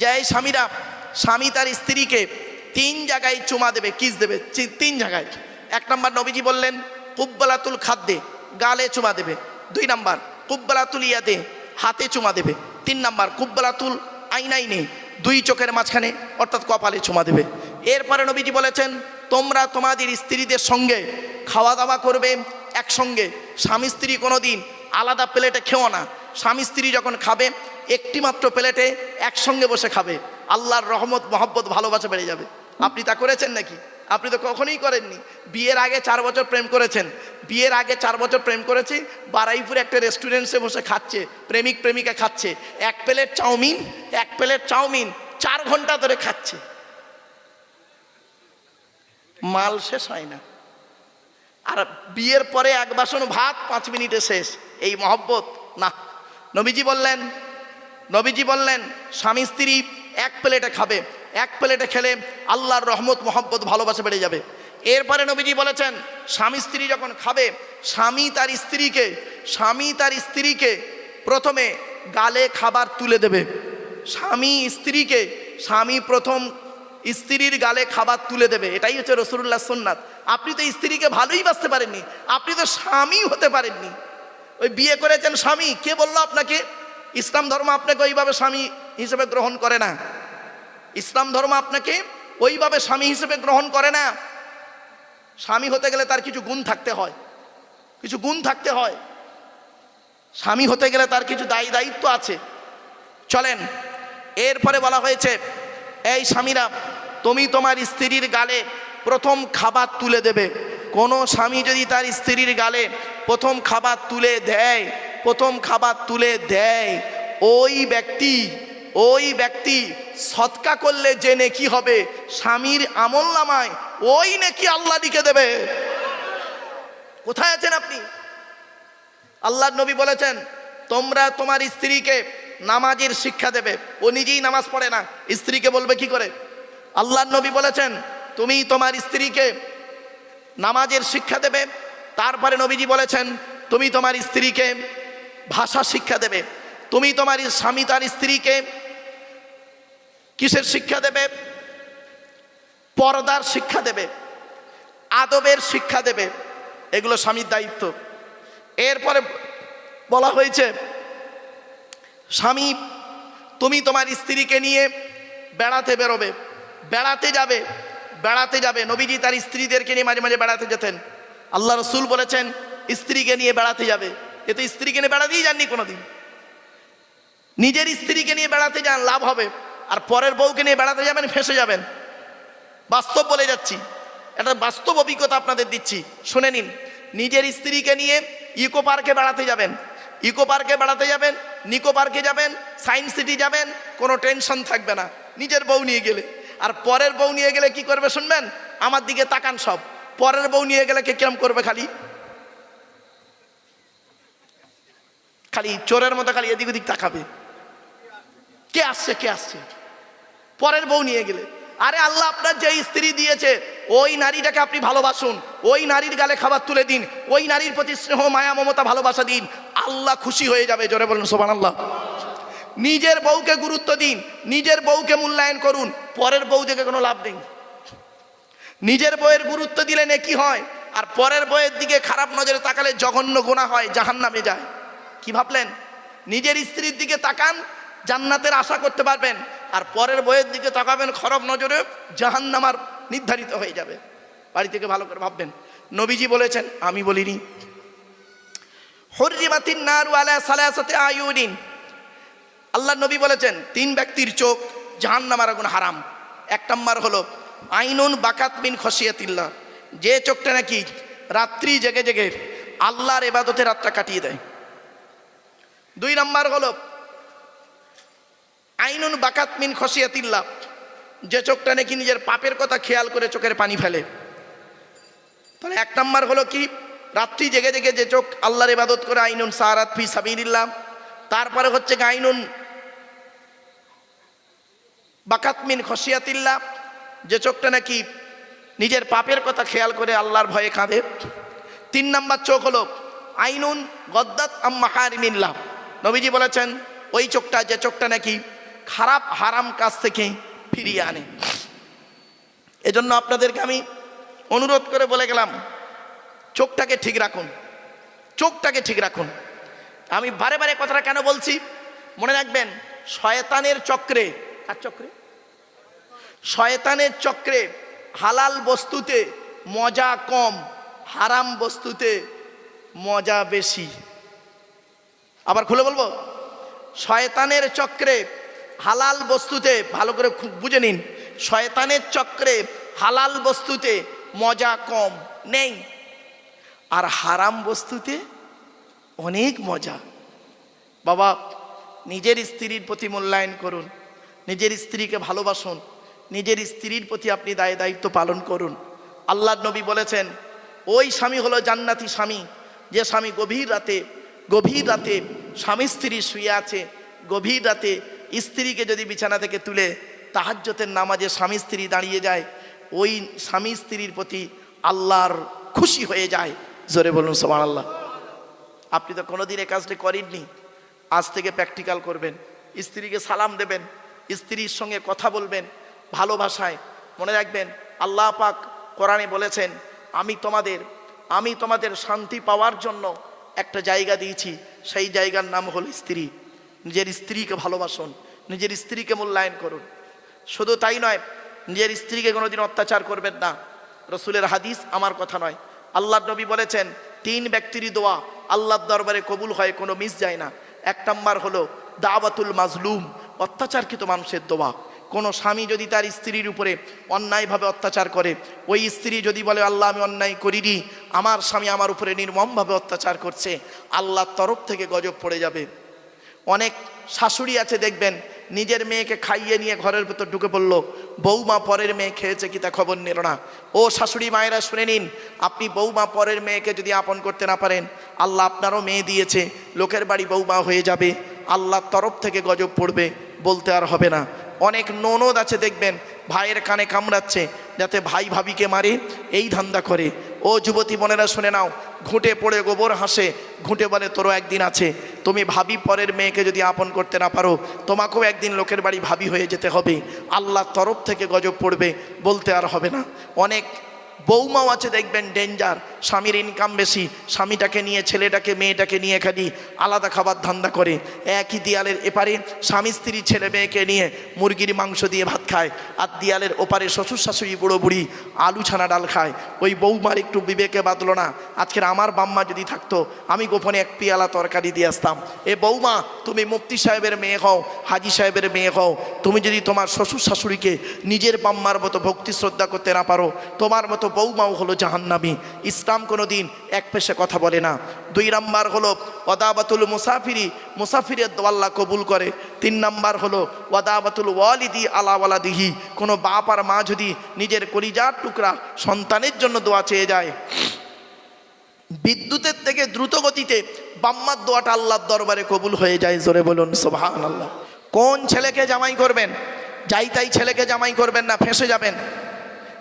যে এই স্বামীরা, স্বামী তার স্ত্রীকে তিন জায়গায় চুমা দেবে, কিস দেবে তিন জায়গায়। এক নম্বর নবীজি বললেন, কুব্বলাতুল খাদ্যে গালে চুমা দেবে। দুই নাম্বার, কুব্বলাতুল ইয়াদে হাতে চুমা দেবে। তিন নাম্বার, কুব্বলাতুল আইনাইনে দুই চোখের মাঝখানে, অর্থাৎ কপালে চুমা দেবে। এরপরে নবীজি বলেছেন, তোমরা তোমাদের স্ত্রীদের সঙ্গে খাওয়া দাওয়া করবে একসঙ্গে। স্বামী স্ত্রী কোনো দিন আলাদা প্লেটে খেও না। স্বামী স্ত্রী যখন খাবে একটি মাত্র প্লেটে একসঙ্গে বসে খাবে। আল্লাহর রহমত, মহব্বত, ভালোবাসা বেড়ে যাবে। আপনি তা করেছেন নাকি? আপনি তো কখনোই করেননি। বিয়ের আগে চার বছর প্রেম করেছেন। বিয়ের আগে চার বছর প্রেম করেছি, বারাইপুরে একটা রেস্টুরেন্টসে বসে খাচ্ছে, প্রেমিক প্রেমিকা খাচ্ছে। এক প্লেট চাউমিন, এক প্লেট চাউমিন, চার ঘণ্টা ধরে খাচ্ছে। মাল শেষ হয় না। আর বিয়ের পরে এক বাসন ভাত পাঁচ মিনিটে শেষ। এই মহব্বত, না। নবীজি বললেন নবীজি বললেন, স্বামী, স্ত্রী এক প্লেটে খাবে, এক প্লেটে খেলে আল্লাহর রহমত, মহব্বত, ভালোবাসা বেড়ে যাবে। এরপরে নবীজি বলেছেন, স্বামী, স্ত্রী যখন খাবে, স্বামী তার স্ত্রীকে, স্বামী তার স্ত্রীকে প্রথমে গালে খাবার তুলে দেবে। স্বামী, স্ত্রীকে, স্বামী প্রথম স্ত্রীর গালে খাবার তুলে দেবে। এটাই হচ্ছে রসুল্লাহ সুন্নাত। আপনি তো স্ত্রীকে ভালোই বাঁচতে পারেননি, আপনি তো স্বামী হতে পারেননি। ওই বিয়ে করেছেন স্বামী, কে বলল আপনাকে? ইসলাম ধর্ম আপনাকে ওইভাবে স্বামী হিসেবে গ্রহণ করে না। ইসলাম ধর্ম আপনাকে ওইভাবে স্বামী হিসেবে গ্রহণ করে না। স্বামী হতে গেলে তার কিছু গুণ থাকতে হয়। কিছু গুণ থাকতে হয়। স্বামী হতে গেলে তার কিছু দায়ী দায়িত্ব আছে। চলেন, এরপরে বলা হয়েছে, এই স্বামীরা, তুমি তোমার স্ত্রীর গালে প্রথম খাবার তুলে দেবে। কোনো স্বামী যদি তার স্ত্রীর গালে প্রথম খাবার তুলে দেয় প্রথম খাবার তুলে দেয়। ওই ব্যক্তি ওই ব্যক্তি সৎকা করলে যে নেকি হবে, স্বামীর আমল নামায়, ওই নেকি আল্লাহ দিকে দেবে। কোথায় আছেন আপনি? আল্লাহ নবী বলেছেন, তোমরা তোমার স্ত্রীকে নামাজের শিক্ষা দেবে। ও নিজেই নামাজ পড়ে না, স্ত্রীকে বলবে কি করে? আল্লাহ নবী বলেছেন, তুমি তোমার স্ত্রীকে নামাজের শিক্ষা দেবে। তারপরে নবীজি বলেছেন, তুমি তোমার স্ত্রীকে ভাষা শিক্ষা দেবে। তুমি তোমার স্বামী, তার স্ত্রীকে কিসের শিক্ষা দেবে? পর্দার শিক্ষা দেবে, আদবের শিক্ষা দেবে। এগুলো স্বামীর দায়িত্ব। এরপরে বলা হয়েছে, স্বামী, তুমি তোমার স্ত্রীকে নিয়ে বেড়াতে বেরোবে। বেড়াতে যাবে বেড়াতে যাবে। নবীজি তার স্ত্রীদেরকে নিয়ে মাঝে মাঝে বেড়াতে যেতেন। আল্লাহ রসুল বলেছেন, স্ত্রীকে নিয়ে বেড়াতে যাবে। এ তো স্ত্রীকে নিয়ে বেড়াতেই যাননি কোনোদিন। নিজের স্ত্রীকে নিয়ে বেড়াতে যান, লাভ হবে। আর পরের বউকে নিয়ে বেড়াতে যাবেন, ফেঁসে যাবেন। বাস্তব বলে যাচ্ছি। একটা বাস্তব অভিজ্ঞতা আপনাদের দিচ্ছি। শুনে নিন। নিজের স্ত্রীকে নিয়ে ইকো পার্কে বেড়াতে যাবেন। ইকো পার্কে বেড়াতে যাবেন, নিকো পার্কে যাবেন, সায়েন্স সিটি যাবেন, কোনো টেনশন থাকবে না। নিজের বউ নিয়ে গেলে। আর পরের বউ নিয়ে গেলে কি করবে শুনবেন? আমার দিকে তাকান সব। পরের বউ নিয়ে গেলে কে কিরম করবে খালি? খালি চোরের মতো খালি এদিক ওদিক তাকাবে। কে আসছে কে আসছে? পরের বউ নিয়ে গেলে। আরে আল্লাহ, আপনার যে স্ত্রী দিয়েছে, ওই নারীটাকে আপনি ভালোবাসুন। ওই নারীর গালে খাবার তুলে দিন। ওই নারীর প্রতি স্নেহ, মায়া, মমতা, ভালোবাসা দিন। আল্লাহ খুশি হয়ে যাবে, জোরে বলুন সোবান আল্লাহ নিজের বউকে গুরুত্ব দিন। নিজের বউকে মূল্যায়ন করুন। পরের বউ দেখে কোনো লাভ নেই। নিজের বউয়ের গুরুত্ব দিলে কি হয়। আর পরের বউয়ের দিকে খারাপ নজরে তাকালে জঘন্য গোনা হয় জাহান নামে যায়। কি ভাবলেন? নিজের স্ত্রীর দিকে তাকান, জান্নাতের আশা করতে পারবেন, আর পরের বইয়ের দিকে তাকাবেন, খরব নজরে জাহান্নামার নির্ধারিত হয়ে যাবে। বাড়ি থেকে ভালো করে ভাববেন। নবীজি বলেছেন, আমি বলিনি। হরিমাতিন নারু আলা সালাসাতে আয়ুরিন আল্লাহ নবী বলেছেন, তিন ব্যক্তির চোখ জাহান্নামার আগুন হারাম। এক নম্বর হলো, আইনুন বাকাত বিন খসিয়াতিল্লাহ। যে চোখটা নাকি রাত্রি জেগে জেগে আল্লাহর এবাদতে রাতটা কাটিয়ে দেয়। দুই নম্বর হলো, আইনুন বাকাত মিন খসিয়াতিল্লাহ। যে চোখটা নাকি নিজের পাপের কথা খেয়াল করে চোখের পানি ফেলে। তাহলে এক নম্বর হলো কি, রাত্রি জেগে জেগে যে চোখ আল্লাহর ইবাদত করে আইনুন সারাত ফি সাবিরিল্লাহ তারপরে হচ্ছে আইনুন বাকাত মিন খসিয়াতিল্লাহ। যে চোখটা নাকি নিজের পাপের কথা খেয়াল করে আল্লাহর ভয়ে কাঁদে। তিন নম্বর চোখ হলো, আইনুন গদ্দাত আম্মা আম্মাহারিমিল্লাহ নবীজি বলেছেন, ওই চোখটা, যে চোখটা নাকি খারাপ, হারাম কাজ থেকে ফিরিয়ে আনে। এজন্য আপনাদেরকে আমি অনুরোধ করে বলে গেলাম, চোখটাকে ঠিক রাখুন, চোখটাকে ঠিক রাখুন। আমি বারে বারে কথাটা কেন বলছি? মনে রাখবেন, শয়তানের চক্রে আর চক্রে? শয়তানের চক্রে হালাল বস্তুতে মজা কম, হারাম বস্তুতে মজা বেশি। আবার খুলে বলব? শয়তানের চক্রে হালাল বস্তুতে ভালো করে বুঝে নিন। শয়তানের চক্রে হালাল বস্তুতে মজা কম নেই। আর হারাম বস্তুতে অনেক মজা। বাবা, নিজের স্ত্রীর প্রতি মূল্যায়ন করুন। নিজের স্ত্রীকে ভালোবাসুন। নিজের স্ত্রীর প্রতি আপনি দায় দায়িত্ব পালন করুন। আল্লাহ নবী বলেছেন, ওই স্বামী হলো জান্নাতি স্বামী। যে স্বামী গভীর রাতে গভীর রাতে স্বামী স্ত্রী শুয়ে আছে, গভীর রাতে স্ত্রীকে যদি বিছানা থেকে তুলে তাহাজ্যতের নামাজে স্বামী স্ত্রী দাঁড়িয়ে যায়, ওই স্বামী স্ত্রীর প্রতি আল্লাহর খুশি হয়ে যায়। জোরে বলুন সোমান আল্লাহ আপনি তো কোনোদিন এ কাজটি করেননি। আজ থেকে প্র্যাকটিক্যাল করবেন। স্ত্রীকে সালাম দেবেন, স্ত্রীর সঙ্গে কথা বলবেন ভালোবাসায় মনে রাখবেন, আল্লাহ পাক কোরআনে বলেছেন, আমি তোমাদের আমি তোমাদের শান্তি পাওয়ার জন্য একটা জায়গা দিয়েছি, সেই জায়গার নাম হলো স্ত্রী। নিজের স্ত্রীকে ভালোবাসুন, নিজের স্ত্রীকে মূল্যায়ন করুন। শুধু তাই নয়, নিজের স্ত্রীকে কোনোদিন অত্যাচার করবেন না। রসুলের হাদিস আমার কথা নয়। আল্লাহ নবী বলেছেন, তিন ব্যক্তিরই দোয়া আল্লাহর দরবারে কবুল হয়, কোনো মিস যায় না। এক নম্বর হলো দাওয়াতুল মাজলুম, অত্যাচারকৃত মানুষের দোয়া। কোনো স্বামী যদি তার স্ত্রীর উপরে অন্যায়ভাবে অত্যাচার করে, ওই স্ত্রী যদি বলে, আল্লাহ, আমি অন্যায় করিনি, আমার স্বামী আমার উপরে নির্মমভাবে অত্যাচার করছে, আল্লাহর তরফ থেকে গজব পড়ে যাবে। অনেক শাশুড়ি আছে, দেখবেন, নিজের মেয়েকে খাইয়ে নিয়ে ঘরের ভেতর ঢুকে পড়ল। বৌমা পরের মেয়ে খেয়েছে কি তা খবর নিল না। ও শাশুড়ি মায়েরা, শুনে নিন, আপনি বৌমা পরের মেয়েকে যদি আপন করতে না পারেন, আল্লাহ আপনারও মেয়ে দিয়েছে, লোকের বাড়ি বৌমা হয়ে যাবে, আল্লাহর তরফ থেকে গজব পড়বে, বলতে আর হবে না। অনেক ননদ আছে, দেখবেন, ভাইয়ের কানে কামড়াচ্ছে, যাতে ভাই ভাবিকে মারে, এই ধান্দা করে। ও যুবতী বোনেরা, শুনে নাও, ঘুঁটে পড়ে গোবর হাসে, ঘুঁটে বলে, তোরও একদিন আছে। তুমি ভাবি পরের মেয়েকে যদি আপন করতে না পারো, তোমাকেও একদিন লোকের বাড়ি ভাবি হয়ে যেতে হবে। আল্লাহর তরফ থেকে গজব পড়বে বলতে আর হবে না। অনেক বৌমাও আছে, দেখবেন, ডেঞ্জার। স্বামীর ইনকাম বেশি, স্বামীটাকে নিয়ে, ছেলেটাকে, মেয়েটাকে নিয়ে খালি আলাদা খাবার ধান্দা করে। একই দিয়ালের এপারে স্বামী, স্ত্রী, ছেলে, মেয়েকে নিয়ে মুরগির মাংস দিয়ে ভাত খায়, আর দিয়ালের ওপারে শ্বশুর, শাশুড়ি, বুড়ো, বুড়ি আলু ছানা ডাল খায়। ওই বৌমার একটু বিবেকে বাঁধলো না, আজকের আমার বাম্মা যদি থাকতো, আমি গোপনে এক পিয়ালা তরকারি দিয়ে আসতাম। এ বৌমা, তুমি মুফতি সাহেবের মেয়ে হও, হাজি সাহেবের মেয়ে হও, তুমি যদি তোমার শ্বশুর, শাশুড়িকে নিজের বাম্মার মতো ভক্তি শ্রদ্ধা করতে না পারো, তোমার মতো বৌমাও হলো জাহান্নাবী ইসলাম কোনো দিন এক পেশে কথা বলে না। দুই নাম্বার হলো ওদাবাতুল মুসাফিরি মুসাফিরের দোয়াল্লা কবুল করে। তিন নাম্বার হলো ওয়াদাবাতুল ওয়ালিদি আলাওয়ালা দিহি কোনো বাপ আর মা যদি নিজের কলিজার টুকরা সন্তানের জন্য দোয়া চেয়ে যায়। বিদ্যুতের থেকে দ্রুত গতিতে বাম্মার দোয়াটা আল্লাহর দরবারে কবুল হয়ে যায়, জোরে বলুন সোভান আল্লাহ কোন ছেলেকে জামাই করবেন? যাই তাই ছেলেকে জামাই করবেন না, ফেঁসে যাবেন।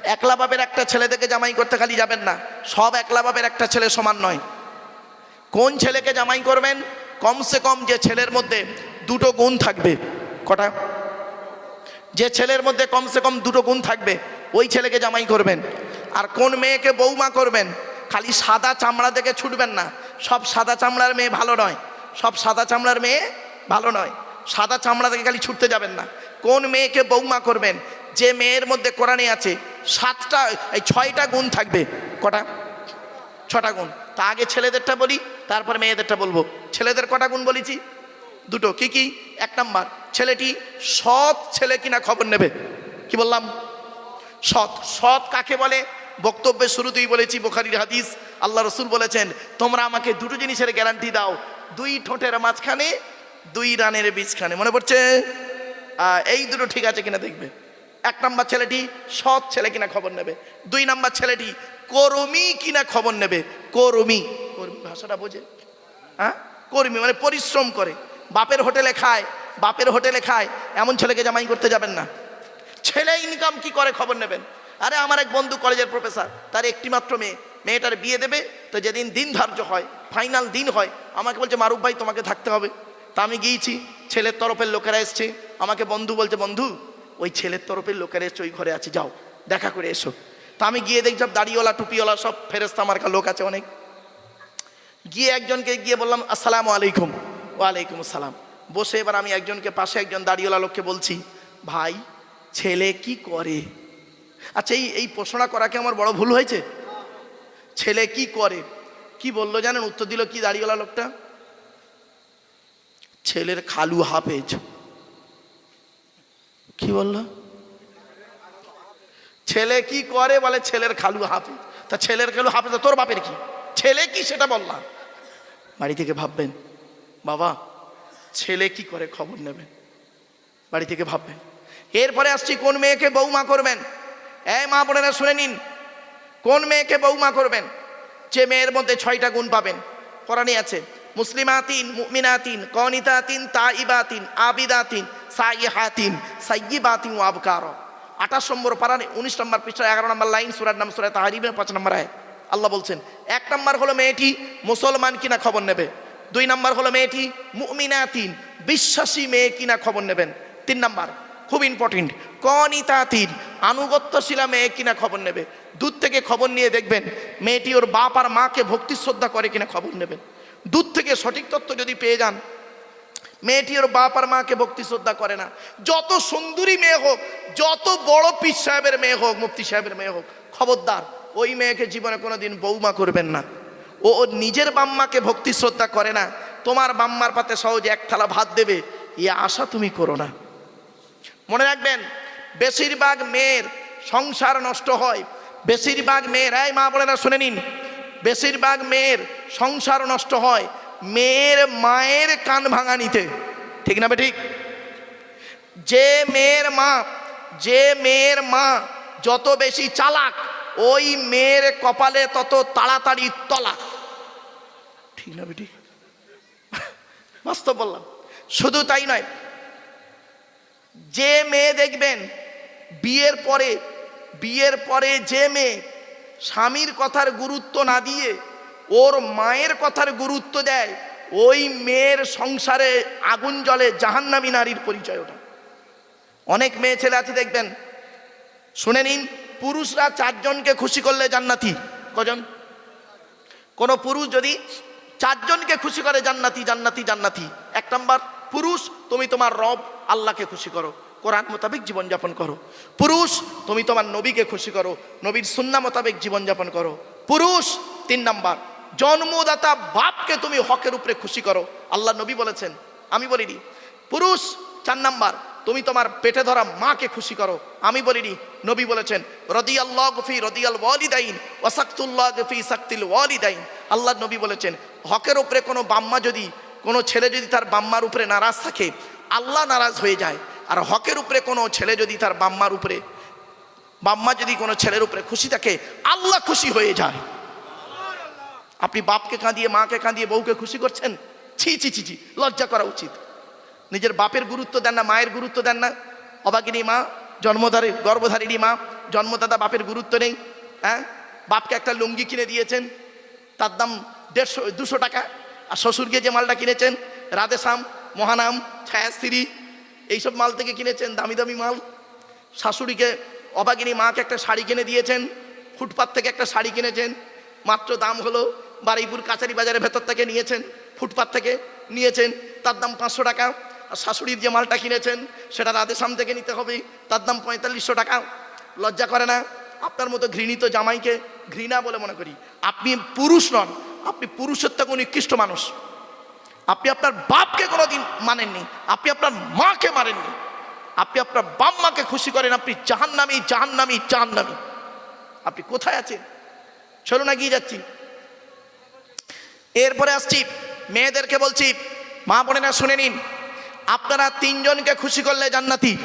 একলা বাপের একটা ছেলে থেকে জামাই করতে খালি যাবেন না। সব একলা বাপের একটা ছেলে সমান নয়। কোন ছেলেকে জামাই করবেন? কমসে কম যে ছেলের মধ্যে দুটো গুণ থাকবে। কটা? যে ছেলের মধ্যে কমসে কম দুটো গুণ থাকবে, ওই ছেলেকে জামাই করবেন। আর কোন মেয়েকে বৌমা করবেন? খালি সাদা চামড়া দেখে ছুটবেন না। সব সাদা চামড়ার মেয়ে ভালো নয়। সব সাদা চামড়ার মেয়ে ভালো নয়। সাদা চামড়া দেখে খালি ছুটতে যাবেন না। কোন মেয়েকে বৌমা করবেন? যে মেয়ের মধ্যে কোরআনে আছে সাতটা, এই ছয়টা গুণ থাকবে। কটা? ছটা গুণ। তা আগে ছেলেদেরটা বলি, তারপরে মেয়েদেরটা বলব। ছেলেদের কটা গুণ বলেছি? দুটো। কি কি? এক নাম্বার, ছেলেটি সৎ ছেলে কিনা খবর নেবে? কি বললাম? সৎ। সৎ কাকে বলে? বক্তব্যের শুরুতেই বলেছি, বোখারির হাদিস, আল্লাহ রসুল বলেছেন, তোমরা আমাকে দুটো জিনিসের গ্যারান্টি দাও। দুই ঠোঁটের মাঝখানে, দুই রানের বীজখানে। মনে পড়ছে? এই দুটো ঠিক আছে কিনা দেখবে? এক নাম্বার ছেলেটি সৎ ছেলে কিনা খবর নেবে। দুই নাম্বার ছেলেটি কর্মী কিনা খবর নেবে। কর্মী। কর্মী ভাষাটা বোঝে। হ্যাঁ? কর্মী মানে পরিশ্রম করে। বাপের হোটেলে খায়, বাপের হোটেলে খায়, এমন ছেলেকে জামাই করতে যাবেন না। ছেলে ইনকাম কি করে খবর নেবেন? আরে আমার এক বন্ধু কলেজের প্রফেসর তার একটি মাত্র মেয়ে। মেয়েটার বিয়ে দেবে, তো যেদিন দিন ধার্য হয় ফাইনাল দিন হয়, আমাকে বলছে, মারুফ ভাই, তোমাকে থাকতে হবে। তা আমি গিয়েছি, ছেলের তরফের লোকেরা এসছে, আমাকে বন্ধু বলছে, বন্ধু ওই ছেলের তরফের লোকের এসে ওই ঘরে আছে, যাও, দেখা করে এসো। তা আমি গিয়ে দেখছি দাড়িওয়ালা, টুপিওয়ালা, সব ফেরেস্তা মার্কা লোক আছে অনেক। গিয়ে একজনকে গিয়ে বললাম, আসসালামু আলাইকুম। ওয়ালাইকুম আসসালাম। বসে এবার আমি একজনকে পাশে একজন দাড়িওয়ালা লোককে বলছি, ভাই, ছেলে কি করে? আচ্ছা এই এই প্রশ্নটা করা কি আমার বড় ভুল হয়েছে? ছেলে কি করে? কি বলল জানেন? উত্তর দিল কি দাড়িওয়ালা লোকটা? ছেলের খালু হাফেজ। কি বলল? ছেলে কি করে বলে ছেলের খালু হাফেজ তা ছেলের খালু হাফেজ তা তোর বাপের কি? ছেলে কি সেটা বললাম বাড়ি থেকে ভাববেন, বাবা, ছেলে কি করে খবর নেবেন? বাড়ি থেকে ভাববেন। এরপরে আসছি, কোন মেয়েকে বৌমা করবেন? এই মা বোনেরা শুনে নিন, কোন মেয়েকে বৌমা করবেন? যে মেয়ের মধ্যে ছয়টা গুণ পাবেন। কোরআনে আছে। মুসলিমাতিন, মুমিনাতিন, কনিতাতিন, তাইবাতিন, আবিদাতিন, সাইহাতিন সাইয়িবাতিন ও আবকার। আঠাশ নম্বর পারানে, উনিশ নম্বর পৃষ্ঠা এগারো নম্বর লাইন, সুরার নাম সুরাত তাহারিবের পাঁচ নম্বর আয় আল্লাহ বলছেন, এক নম্বর হলো মেয়েটি মুসলমান কিনা খবর নেবে? দুই নম্বর হলো মেয়েটি মুমিনাতিন, বিশ্বাসী মেয়ে কিনা খবর নেবেন? তিন নম্বর, খুব ইম্পর্টেন্ট, কনিতাতিন, আনুগত্যশীলা মেয়ে কিনা খবর নেবে? দূর থেকে খবর নিয়ে দেখবেন, মেয়েটি ওর বাপ আর মাকে ভক্তি শ্রদ্ধা করে কিনা খবর নেবেন। দূর থেকে সঠিক তথ্য যদি পেয়ে যান, মেয়েটি ওর বাপ আর মাকে ভক্তি শ্রদ্ধা করে না। যত সুন্দরী মেয়ে হোক, যত বড় পীর সাহেবের মেয়ে হোক, মুফতি সাহেবের মেয়ে হোক, খবরদার, ওই মেয়েকে জীবনে কোনোদিন বৌমা করবেন না। ও ওর নিজের বাম্মাকে ভক্তি শ্রদ্ধা করে না, তোমার বাম্মার পাতে সহজে এক থালা ভাত দেবে, এ আশা তুমি করো না। মনে রাখবেন, বেশিরভাগ মেয়ের সংসার নষ্ট হয়। বেশিরভাগ মেয়ের, এই মা বোনেরা শুনে নিন বেশিরভাগ মেয়ের সংসার নষ্ট হয় মেয়ের মায়ের কান ভাঙানিতে ঠিক না ঠিক যে মেয়ের মা, যে মেয়ের মা যত বেশি চালাক, ওই মেয়ের কপালে তত তাড়াতাড়ি তলাক। ঠিক না বেটি বাস্তব বললাম। শুধু তাই নয়, যে মেয়ে দেখবেন, বিয়ের পরে বিয়ের পরে যে মেয়ে স্বামীর কথার গুরুত্ব না দিয়ে ওর মায়ের কথার গুরুত্ব দেয়, ওই মেয়ের সংসারে আগুন জলে জাহান্নামী নারীর পরিচয় ওটা অনেক মেয়ে ছেলে আছে, দেখবেন। শুনে নিন, পুরুষরা চারজনকে খুশি করলে জান্নাতি। কজন? কোন পুরুষ যদি চারজনকে খুশি করে জান্নাতি জান্নাতি জান্নাতি। এক নম্বর, পুরুষ, তুমি তোমার রব আল্লাহকে খুশি করো। কোরআন মোতাবেক জীবনযাপন করো। পুরুষ, তুমি তোমার নবীকে খুশি করো, নবীর সুন্না মোতাবেক জীবনযাপন করো। পুরুষ, তিন নাম্বার, জন্মদাতা বাপকে তুমি হকের উপরে খুশি করো। আল্লাহ নবী বলেছেন, আমি বলিনি। পুরুষ, চার নাম্বার, তুমি তোমার পেটে ধরা মাকে খুশি করো। আমি বলিনি, নবী বলেছেন, রদিয়াল্লাহ গফি রদিয়াল ওয়ালিদাইন, ওয়াসাক্তুল্লাহ গফি সাক্তিল ওয়ালিদাইন। আল্লাহ নবী বলেছেন, হকের উপরে কোনো বাম্মা যদি, কোনো ছেলে যদি তার বাম্মার উপরে নারাজ থাকে, আল্লাহ নারাজ হয়ে যায়। আর হকের উপরে কোনো ছেলে যদি তার বাম্মার উপরে, বাম্মা যদি কোনো ছেলের উপরে খুশি থাকে, আল্লাহ খুশি হয়ে যায়। আপনি বাপকে কাঁদিয়ে, মাকে কাঁদিয়ে, বউকে খুশি করছেন? ছি ছি ছি ছি, লজ্জা করা উচিত। নিজের বাপের গুরুত্ব দেন না, মায়ের গুরুত্ব দেন না। অবাগিনী মা, জন্মধারী, গর্ভধারিণী মা, জন্মদাতা বাপের গুরুত্ব নেই হ্যাঁ? বাপকে একটা লুঙ্গি কিনে দিয়েছেন, তার দাম দেড়শো, দুশো টাকা। আর শ্বশুরকে যে মালটা কিনেছেন রাধেশ্যাম মহানাম ছায়াশ্রী এইসব মাল থেকে কিনেছেন, দামি দামি মাল। শাশুড়িকে অবাগিনী মাকে একটা শাড়ি কিনে দিয়েছেন, ফুটপাত থেকে একটা শাড়ি কিনেছেন, মাত্র দাম হলো বারুইপুর কাছারি বাজারের ভেতর থেকে নিয়েছেন, ফুটপাত থেকে নিয়েছেন, তার দাম পাঁচশো টাকা। আর শাশুড়ির যে মালটা কিনেছেন, সেটা রাধেশ্যাম থেকে নিতে হবে, তার দাম পঁয়তাল্লিশশো টাকা। লজ্জা করে না, আপনার মতো ঘৃণিত জামাইকে ঘৃণা বলে মনে করি। আপনি পুরুষ নন, আপনি পুরুষের থেকে নিকৃষ্ট মানুষ। আপনি আপনার বাপকে কোনোদিন মানেননি, আপনি আপনার মাকে মানেননি, আপনি আপনার বাপ মাকে খুশি করেন, আপনি জাহান্নামি জাহান্নামি জাহান্নামি। আপনি কোথায় আছেন? চলুন এগিয়ে যাচ্ছি। এরপরে আসছি, মেয়েদেরকে বলছি, মা বোনেরা শুনে নিন, আপনারা তিনজনকে খুশি করলে জান্নাতি,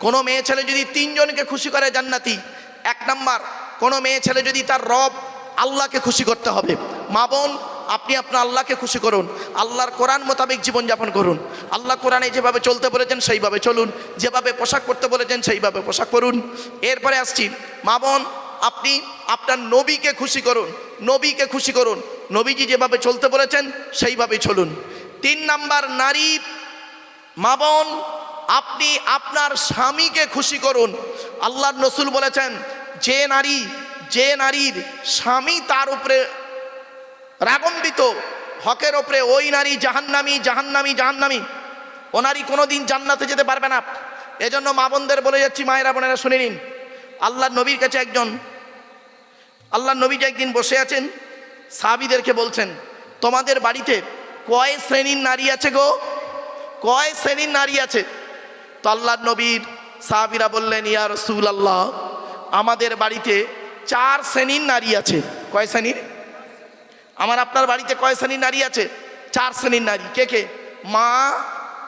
কোনো মেয়ে ছেলে যদি তিনজনকে খুশি করে জান্নাতি, এক নাম্বার, কোনো মেয়ে ছেলে যদি তার রব আল্লাহকে খুশি করতে হবে। মা বোন আপনি আপনার আল্লাহকে খুশি করুন, আল্লাহর কোরআন মোতাবেক জীবনযাপন করুন। আল্লাহ কোরআনে যেভাবে চলতে বলেছেন, সেইভাবে চলুন। যেভাবে পোশাক পরতে বলেছেন, সেইভাবে পোশাক পরুন। এরপরে আসছি, মা বোন, আপনি আপনার নবীকে খুশি করুন, নবীকে খুশি করুন। নবীজি যেভাবে চলতে বলেছেন সেইভাবে চলুন। তিন নাম্বার নারী, মা বোন, আপনি আপনার স্বামীকে খুশি করুন। আল্লাহর নসুল বলেছেন, যে নারী, যে নারীর স্বামী তার উপরে রাগম্বিত। হকের ওপরে ওই নারী জাহান্নামি জাহান্নামি জাহান্নামি। ও নারী কোনোদিন জান্নাতে যেতে পারবে না। এজন্য মা বোনদের বলে যাচ্ছি, মায়েরা, বোনেরা, শুনে নিন। আল্লাহ নবীর কাছে একজন আল্লাহ নবী যে একদিন বসে আছেন, সাহাবিদেরকে বলছেন, তোমাদের বাড়িতে কয় শ্রেণির নারী আছে গো? কয় শ্রেণির নারী আছে? তো আল্লাহ নবীর সাহাবিরা বললেন, ইয়া রসুল আল্লাহ আমাদের বাড়িতে চার শ্রেণির নারী আছে। কয় শ্রেণির? আমার আপনার বাড়িতে কয় শ্রেণির নারী আছে? চার শ্রেণির নারী। কে কে? মা,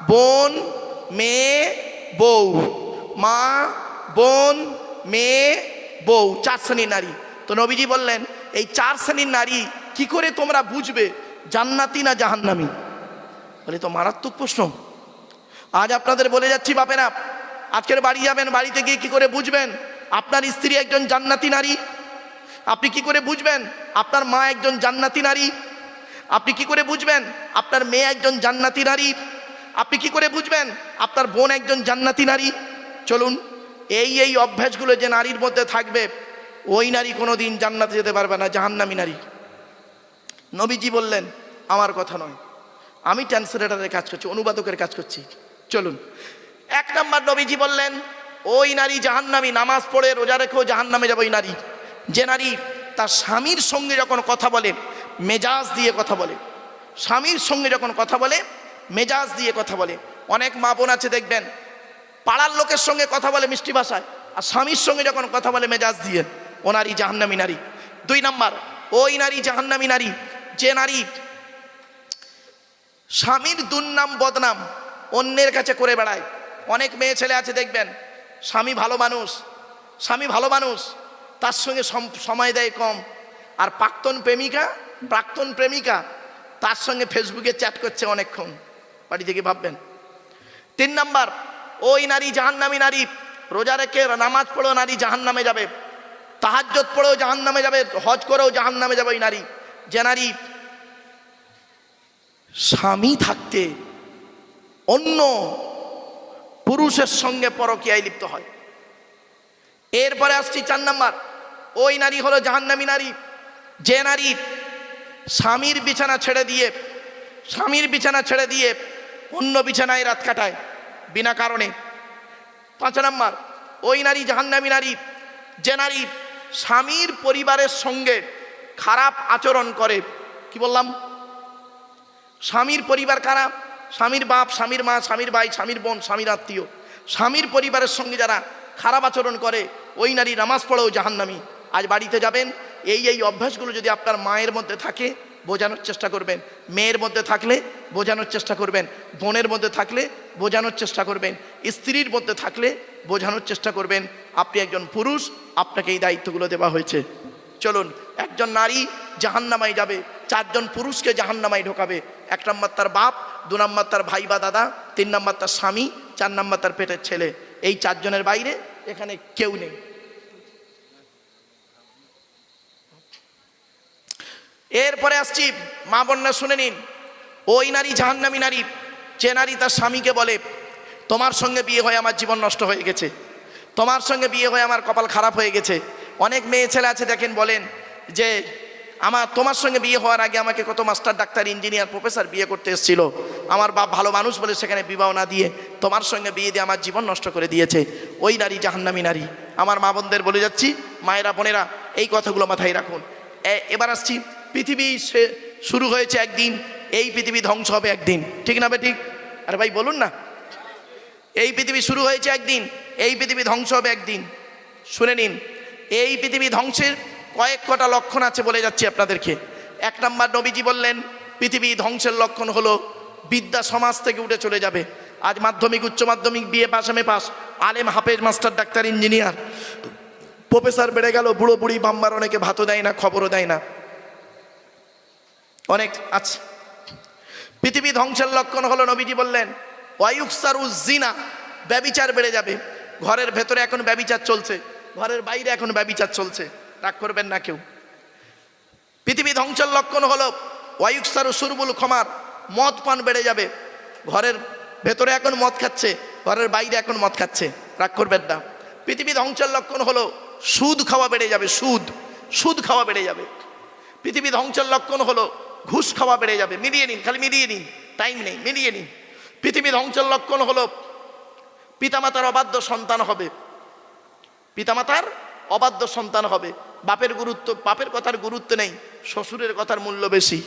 বোন, মেয়ে, বউ। মা, বোন, মেয়ে, বউ। চার শ্রেণির নারী। তো নবীজি বললেন, এই চার শ্রেণির নারী কি করে তোমরা বুঝবে? জান্নাতি না জাহান্নামি? বলে তো মারাত্মক প্রশ্ন। আজ আপনাদের বলে যাচ্ছি, বাপেরা, আজকের বাড়ি যাবেন, বাড়িতে গিয়ে কি করে বুঝবেন? আপনার স্ত্রী একজন জান্নাতি নারী আপনি কি করে বুঝবেন? আপনার মা একজন জান্নাতি নারী। আপনি কি করে বুঝবেন? আপনার মেয়ে একজন জান্নাতি নারী। আপনি কি করে বুঝবেন? আপনার বোন একজন জান্নাতি নারী। চলুন, এই এই অভ্যাসগুলো যে নারীর মধ্যে থাকবে, ওই নারী কোনো দিন জান্নাতে যেতে পারবে না, জাহান্নামি নারী। নবীজি বললেন, আমার কথা নয়। আমি ট্রান্সলেটারের কাজ করছি, অনুবাদকের কাজ করছি। চলুন। এক নম্বর নবীজি বললেন, ওই নারী জাহান্নামি, নামাজ পড়ে রোজা রেখেও জাহান্নামে যাবে ওই নারী। যে নারী তার স্বামীর সঙ্গে যখন কথা বলে, মেজাজ দিয়ে কথা বলে, স্বামীর সঙ্গে যখন কথা বলে, মেজাজ দিয়ে কথা বলে, অনেক মা বোন আছে দেখবেন, পাড়ার লোকের সঙ্গে কথা বলে মিষ্টি ভাষায়, আর স্বামীর সঙ্গে যখন কথা বলে মেজাজ দিয়ে, ও নারী জাহান্নামী নারী। দুই নাম্বার, ওই নারী জাহান্নামী নারী, যে নারী স্বামীর দুর্নাম বদনাম অন্যের কাছে করে বেড়ায়। অনেক মেয়ে ছেলে আছে দেখবেন, স্বামী ভালো মানুষ, স্বামী ভালো মানুষ তার সঙ্গে সময় দেয় কম। আর প্রাক্তন প্রেমিকা প্রাক্তন প্রেমিকা তার সঙ্গে ফেসবুকে চ্যাট করছে অনেকক্ষণ। বাড়ি থেকে ভাববেন। তিন নাম্বার, ওই নারী জাহান্নামী নারী, রোজা রেখে নামাজ পড়েও নারী জাহান্নামে যাবে। তাহাজ্জত পড়েও জাহান্নামে যাবে, হজ করেও জাহান্নামে যাবে ওই নারী। যে নারী স্বামী থাকতে অন্য পুরুষের সঙ্গে পরকীয়ায় লিপ্ত হয়। এরপরে আসছি চার নাম্বার ওই নারী হলো জাহান্নামী নারী। যে নারী স্বামীর বিছানা ছেড়ে দিয়ে, স্বামীর বিছানা ছেড়ে দিয়ে অন্য বিছানায় রাত কাটায় বিনা কারণে। পাঁচ নম্বর, ওই নারী জাহান্নামী নারী, যে নারী স্বামীর পরিবারের সঙ্গে খারাপ আচরণ করে। কি বললাম? স্বামীর পরিবার কারা? স্বামীর বাপ, স্বামীর মা, স্বামীর ভাই, স্বামীর বোন, স্বামীর আত্মীয়। স্বামীর পরিবারের সঙ্গে যারা খারাপ আচরণ করে, ওই নারী নামাজ পড়েও জাহান্নামি। আজ বাড়িতে যাবেন, এই এই অভ্যাসগুলো যদি আপনার মায়ের মধ্যে থাকে, বোঝানোর চেষ্টা করবেন। মেয়ের মধ্যে থাকলে বোঝানোর চেষ্টা করবেন। বোনের মধ্যে থাকলে বোঝানোর চেষ্টা করবেন। স্ত্রীর মধ্যে থাকলে বোঝানোর চেষ্টা করবেন। আপনি একজন পুরুষ, আপনাকে এই দায়িত্বগুলো দেওয়া হয়েছে। চলুন, একজন নারী জাহান্নামায় যাবে, চারজন পুরুষকে জাহান্নামায় ঢোকাবে। এক নম্বর তার বাপ, দু নম্বর তার ভাই বা দাদা, তিন নম্বর তার স্বামী, চার নম্বর তার পেটের ছেলে। এই চারজনের বাইরে এখানে কেউ নেই। এরপরে আসছি, মা বন্যা শুনে নিন। ওই নারী জাহান্নামী নারী, যে নারী তার স্বামীকে বলে, তোমার সঙ্গে বিয়ে হয়ে আমার জীবন নষ্ট হয়ে গেছে। তোমার সঙ্গে বিয়ে হয়ে আমার কপাল খারাপ হয়ে গেছে। অনেক মেয়ে ছেলে আছে দেখেন বলেন যে, আমার, তোমার সঙ্গে বিয়ে হওয়ার আগে আমাকে কত মাস্টার, ডাক্তার, ইঞ্জিনিয়ার, প্রফেসর বিয়ে করতে এসেছিল। আমার বাপ ভালো মানুষ বলে সেখানে বিবাহ না দিয়ে তোমার সঙ্গে বিয়ে দিয়ে আমার জীবন নষ্ট করে দিয়েছে। ওই নারী জাহান্নামি নারী। আমার মা বোনদের বলে যাচ্ছি, মায়েরা, বোনেরা, এই কথাগুলো মাথায় রাখুন। এবার আসছি পৃথিবী শুরু হয়েছে একদিন, এই পৃথিবী ধ্বংস হবে একদিন। ঠিক না বে ঠিক আরে ভাই, বলুন না। এই পৃথিবী শুরু হয়েছে একদিন, এই পৃথিবী ধ্বংস হবে একদিন। শুনে নিন, এই পৃথিবী ধ্বংসের কয়েক কটা লক্ষণ আছে বলে যাচ্ছি আপনাদেরকে। এক নম্বর, নবীজি বললেন, পৃথিবী ধ্বংসের লক্ষণ হলো, বিদ্যা সমাজ থেকে উঠে চলে যাবে। আজ মাধ্যমিক, উচ্চ মাধ্যমিক, বিএ পাস এম পাস, আলেম, হাফেজ, মাস্টার, ডাক্তার, ইঞ্জিনিয়ার। প্রফেসর বেড়ে গেল, বুড়ো বুড়ি, বাম্বার অনেকে ভাতও দেয় না, খবরও দেয় না। অনেক আছে। পৃথিবী ধ্বংসের লক্ষণ হলো নবীজি বললেন ওয়ায়ুকসারু জিনা ব্যবিচার বেড়ে যাবে। ঘরের ভেতরে এখন ব্যবিচার চলছে, ঘরের বাইরে এখন ব্যবিচার চলছে। রাগ করবেন না কেউ। পৃথিবী ধ্বংসের লক্ষণ হলো ওয়ায়ুকসারু সুরবুল ক্ষমার মদ পান বেড়ে যাবে। ঘরের ভেতরে এখন মদ খাচ্ছে, ঘরের বাইরে এখন মদ খাচ্ছে। রাগ করবেন না। পৃথিবী ধ্বংসের লক্ষণ হলো সুদ খাওয়া বেড়ে যাবে, সুদ সুদ খাওয়া বেড়ে যাবে। পৃথিবী ধ্বংসের লক্ষণ হলো ঘুষ খাওয়া বেড়ে যাবে। মিলিয়ে নিন, খালি মিলিয়ে নিন টাইম নেই, মিলিয়ে নিন। পৃথিবী ধ্বংসের লক্ষণ হলো, পিতামাতার অবাধ্য সন্তান হবে। পিতামাতার অবাধ্য সন্তান হবে। বাপের গুরুত্ব, বাপের কথার গুরুত্ব নেই, শ্বশুরের কথার মূল্য বেশি।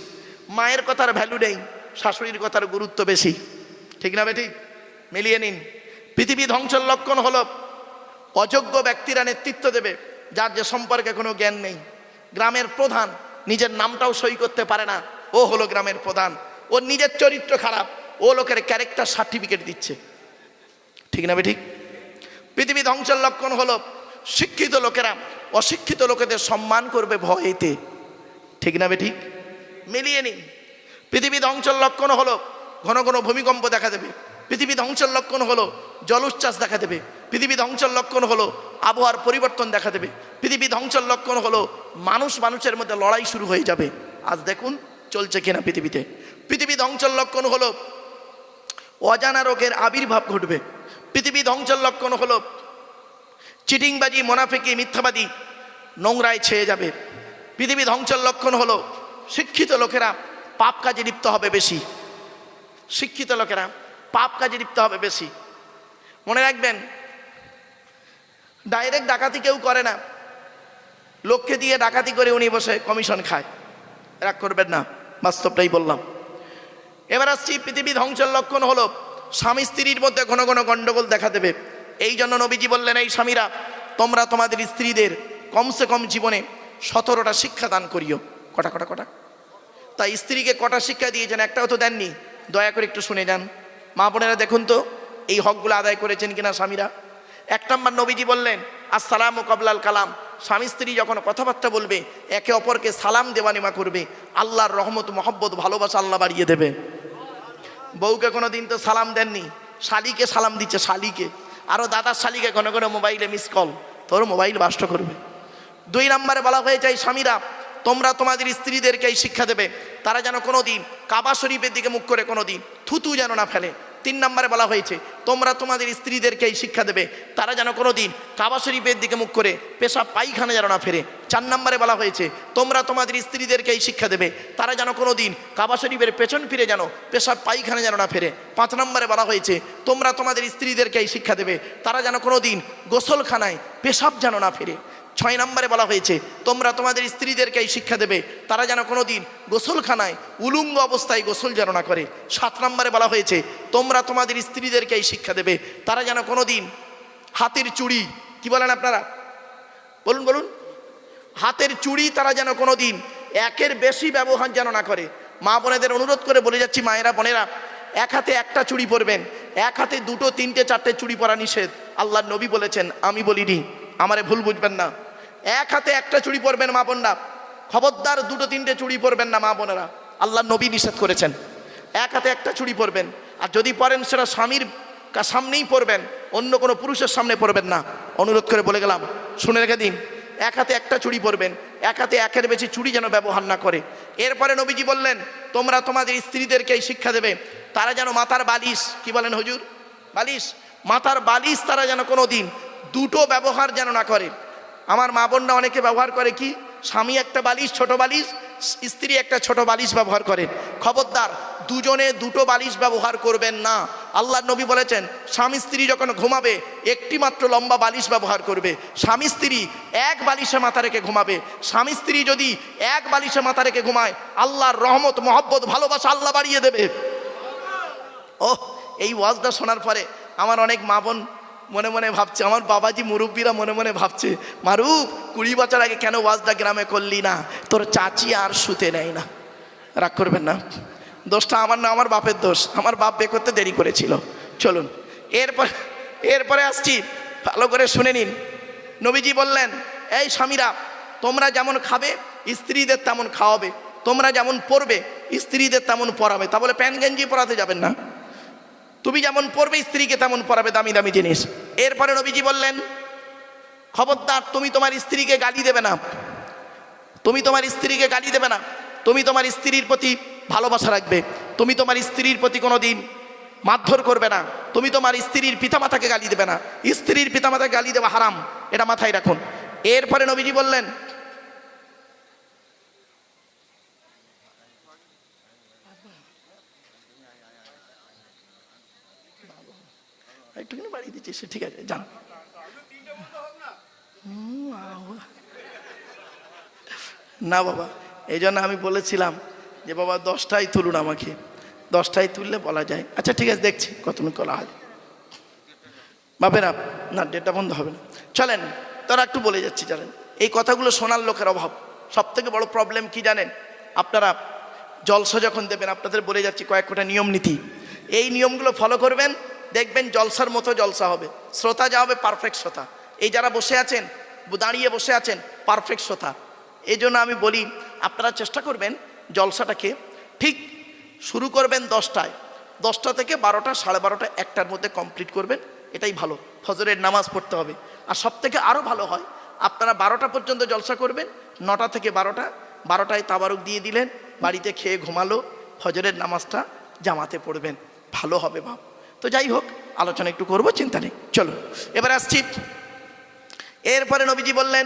মায়ের কথার ভ্যালু নেই, শাশুড়ির কথার গুরুত্ব বেশি। ঠিক না বেঠিক মিলিয়ে নিন। পৃথিবী ধ্বংসের লক্ষণ হলো, অযোগ্য ব্যক্তিরা নেতৃত্ব দেবে, যার যে সম্পর্কে কোনো জ্ঞান নেই। গ্রামের প্রধান নিজের নামটাও সই করতে পারে না। ও হলো গ্রামের প্রধান। ওর নিজের চরিত্র খারাপ। ও লোকের ক্যারেক্টার সার্টিফিকেট দিচ্ছে। ঠিক না ঠিক পৃথিবী ধ্বংসের লক্ষণ হলো শিক্ষিত লোকেরা অশিক্ষিত লোকেদের সম্মান করবে ভয়েতে। ঠিক না ঠিক মিলিয়ে নিন। পৃথিবী ধ্বংসের লক্ষণ হলো ঘন ঘন ভূমিকম্প দেখা দেবে। পৃথিবী ধ্বংসের লক্ষণ হলো জলোচ্ছ্বাস দেখা দেবে। পৃথিবী ধ্বংসের লক্ষণ হলো আবহাওয়ার পরিবর্তন দেখা দেবে। পৃথিবী ধ্বংসের লক্ষণ হলো মানুষ মানুষের মধ্যে লড়াই শুরু হয়ে যাবে। আজ দেখুন, চলছে কিনা পৃথিবীতে। পৃথিবী ধ্বংসের লক্ষণ হলো অজানা রোগের আবির্ভাব ঘটবে। পৃথিবী ধ্বংসের লক্ষণ হলো চিটিংবাজি, মোনাফিকি, মিথ্যাবাদী নোংরায় ছেয়ে যাবে। পৃথিবী ধ্বংসের লক্ষণ হলো শিক্ষিত লোকেরা পাপ কাজে লিপ্ত হবে বেশি। শিক্ষিত লোকেরা পাপ কাজে লিপ্ত হবে বেশি। মনে রাখবেন ডাইরেক্ট ডাকাতি কেউ করে না। লোককে দিয়ে ডাকাতি করে উনি বসে কমিশন খায়। রাগ করবেন না, বাস্তবটাই বললাম। এবার আসছি, পৃথিবী ধ্বংসের লক্ষণ হলো, স্বামী স্ত্রীর মধ্যে ঘন ঘন গণ্ডগোল দেখা দেবে। এই জন্য নবীজি বললেন, এই স্বামীরা, তোমরা তোমাদের স্ত্রীদের কমসে কম জীবনে সতেরোটা শিক্ষা দান করিও। কটা কটা কটা? তাই স্ত্রীকে কটা শিক্ষা দিয়েছেন? একটাও তো দেননি। দয়া করে একটু শুনে যান। মা বোনেরা দেখুন তো, এই হকগুলো আদায় করেছেন কিনা স্বামীরা? এক নম্বর নবীজি বললেন, আসসালাম ও কবলাল কালাম। স্বামী স্ত্রী যখন কথাবার্তা বলবে, একে অপরকে সালাম দেওয়া নেওয়া করবে, আল্লাহর রহমত, মহব্বত, ভালোবাসা আল্লাহ বাড়িয়ে দেবে। বউকে কোনো দিন তো সালাম দেননি, শালিকে সালাম দিচ্ছে, শালিকে। আরও দাদার শালিকে কোনো কোনো মোবাইলে মিস কল তোর মোবাইল বাষ্ট করবে। দুই নম্বরে বলা হয়ে যায় স্বামীরা, তোমরা তোমাদের স্ত্রীদেরকে এই শিক্ষা দেবে। তারা যেন কোনো দিন কাবা শরীফের দিকে মুখ করে কোনো দিন থুতু যেন না ফেলে। তিন নম্বরে বলা হয়েছে, তোমরা তোমাদের স্ত্রীদেরকে এই শিক্ষা দেবে। তারা যেন কোনো দিন কাবা শরীফের দিকে মুখ করে পেশাব পায়খানা যেন না ফেরে। চার নম্বরে বলা হয়েছে, তোমরা তোমাদের স্ত্রীদেরকে এই শিক্ষা দেবে। তারা যেন কোনো দিন কাবা শরীফের পেছন ফিরে যেন পেশাব পায়খানা যেন না ফেরে। পাঁচ নম্বরে বলা হয়েছে, তোমরা তোমাদের স্ত্রীদেরকে এই শিক্ষা দেবে। তারা যেন কোনো দিন গোসলখানায় পেশাব যেন না ফেরে। ছয় নম্বরে বলা হয়েছে, তোমরা তোমাদের স্ত্রীদেরকে এই শিক্ষা দেবে, তারা যেন কোনো দিন গোসলখানায় উলুঙ্গ অবস্থায় গোসল যেন না করে। সাত নম্বরে বলা হয়েছে, তোমরা তোমাদের স্ত্রীদেরকে এই শিক্ষা দেবে, তারা যেন কোনো দিন হাতের চুড়ি, কি বলেন আপনারা? বলুন বলুন। হাতের চুড়ি তারা যেন কোনো দিন একের বেশি ব্যবহার যেন না করে। মা বোনেদের অনুরোধ করে বলে যাচ্ছি, মায়েরা, বোনেরা, এক হাতে একটা চুড়ি পরবেন, এক হাতে দুটো, তিনটে, চারটে চুড়ি পরা নিষেধ। আল্লাহ নবী বলেছেন, আমি বলিনি, আমারে ভুল বুঝবেন না। এক হাতে একটা চুড়ি পরবেন মা বোনরা। খবরদার দুটো তিনটে চুড়ি পরবেন না মা বোনেরা। আল্লাহ নবী নিষেধ করেছেন। এক হাতে একটা চুড়ি পরবেন। আর যদি পরেন, সেটা স্বামীর সামনেই পরবেন। অন্য কোনো পুরুষের সামনে পরবেন না। অনুরোধ করে বলে গেলাম। শুনে রেখে দিন। এক হাতে একটা চুড়ি পরবেন। এক হাতে একের বেশি চুড়ি যেন ব্যবহার না করে। এরপরে নবীজি বললেন, তোমরা তোমাদের স্ত্রীদেরকে এই শিক্ষা দেবে। তারা যেন মাথার বালিশ কি বলেন হুজুর? বালিশ। মাথার বালিশ তারা যেন কোনো দিন দুটো ব্যবহার যেন না করে। আমার মা বোনরা অনেকে ব্যবহার করে কি? স্বামী একটা বালিশ, ছোট বালিশ, স্ত্রী একটা ছোট বালিশ ব্যবহার করেন। খবরদার, দুজনে দুটো বালিশ ব্যবহার করবেন না। আল্লাহ নবী বলেছেন, স্বামী স্ত্রী যখন ঘুমাবে, একটি মাত্র লম্বা বালিশ ব্যবহার করবে। স্বামী স্ত্রী এক বালিশে মাথা রেখে ঘুমাবে। স্বামী স্ত্রী যদি এক বালিশে মাথা রেখে ঘুমায়, আল্লাহর রহমত, মহব্বত, ভালোবাসা আল্লাহ বাড়িয়ে দেবে। ও এই ওয়াজটা শোনার পরে আমার অনেক মা বোন মনে মনে ভাবছে, আমার বাবাজি মুরব্বীরা মনে মনে ভাবছে মারুপ কুড়ি বছর আগে কেন ওয়াজটা গ্রামে করলি না? তোর চাচি আর শুতে নেয় না। রাগ করবেন না। দোষটা আমার না, আমার বাপের দোষ। আমার বাপ বে করতে দেরি করেছিল। চলুন। এরপর, এরপরে আসছি। ভালো করে শুনে নিন। নবীজি বললেন, এই স্বামীরা, তোমরা যেমন খাবে, স্ত্রীদের তেমন খাওয়াবে। তোমরা যেমন পরবে, স্ত্রীদের তেমন পরাবে। তা বলে প্যান্ট গেঞ্জি পরাতে যাবেন না। তুমি যেমন পড়বে স্ত্রীকে তেমন পড়াবে দামি দামি জিনিস। এরপরে নবীজি বললেন, খবরদার, তুমি তোমার স্ত্রীকে গালি দেবে না। তুমি তোমার স্ত্রীকে গালি দেবে না। তুমি তোমার স্ত্রীর প্রতি ভালোবাসা রাখবে। তুমি তোমার স্ত্রীর প্রতি কোনো দিন মারধর করবে না। তুমি তোমার স্ত্রীর পিতামাতাকে গালি দেবে না। স্ত্রীর পিতামাতাকে গালি দেওয়া হারাম। এটা মাথায় রাখুন। এরপরে নবীজি বললেন একটুখানি বাড়িয়ে দিচ্ছি, সে ঠিক আছে, যান। না বাবা, এই জন্য আমি বলেছিলাম যে বাবা দশটাই তুলুন আমাকে। দশটায় তুললে বলা যায়। আচ্ছা ঠিক আছে, দেখছি কতক্ষণ করা হয়। বাপেরা, না, ডেটটা বন্ধ হবে না। চলেন, তারা একটু বলে যাচ্ছি জানেন এই কথাগুলো শোনার লোকের অভাব। সব থেকে বড় প্রবলেম কি জানেন? আপনারা জলসা যখন দেবেন, আপনাদের বলে যাচ্ছি কয়েক কটা নিয়ম নীতি। এই নিয়মগুলো ফলো করবেন দেখবেন জলসার মতো জলসা হবে। শ্রোতা যা হবে পারফেক্ট শ্রোতা। এই যারা বসে আছেন দাঁড়িয়ে বসে আছেন পারফেক্ট শ্রোতা। এই জন্য আমি বলি, আপনারা চেষ্টা করবেন জলসাটাকে ঠিক শুরু করবেন দশটায়। দশটা থেকে বারোটা, সাড়ে বারোটা, একটার মধ্যে কমপ্লিট করবেন। এটাই ভালো। ফজরের নামাজ পড়তে হবে। আর সব থেকে আরও ভালো হয়, আপনারা বারোটা পর্যন্ত জলসা করবেন, নটা থেকে বারোটা। বারোটায় তাবারুক দিয়ে দিলেন, বাড়িতে খেয়ে ঘুমালো, ফজরের নামাজটা জামাতে পড়বেন। ভালো হবে বাপ। তো যাই হোক আলোচনা একটু করব চিন্তা নেই। চলো এবার আসছি। এরপরে নবীজি বললেন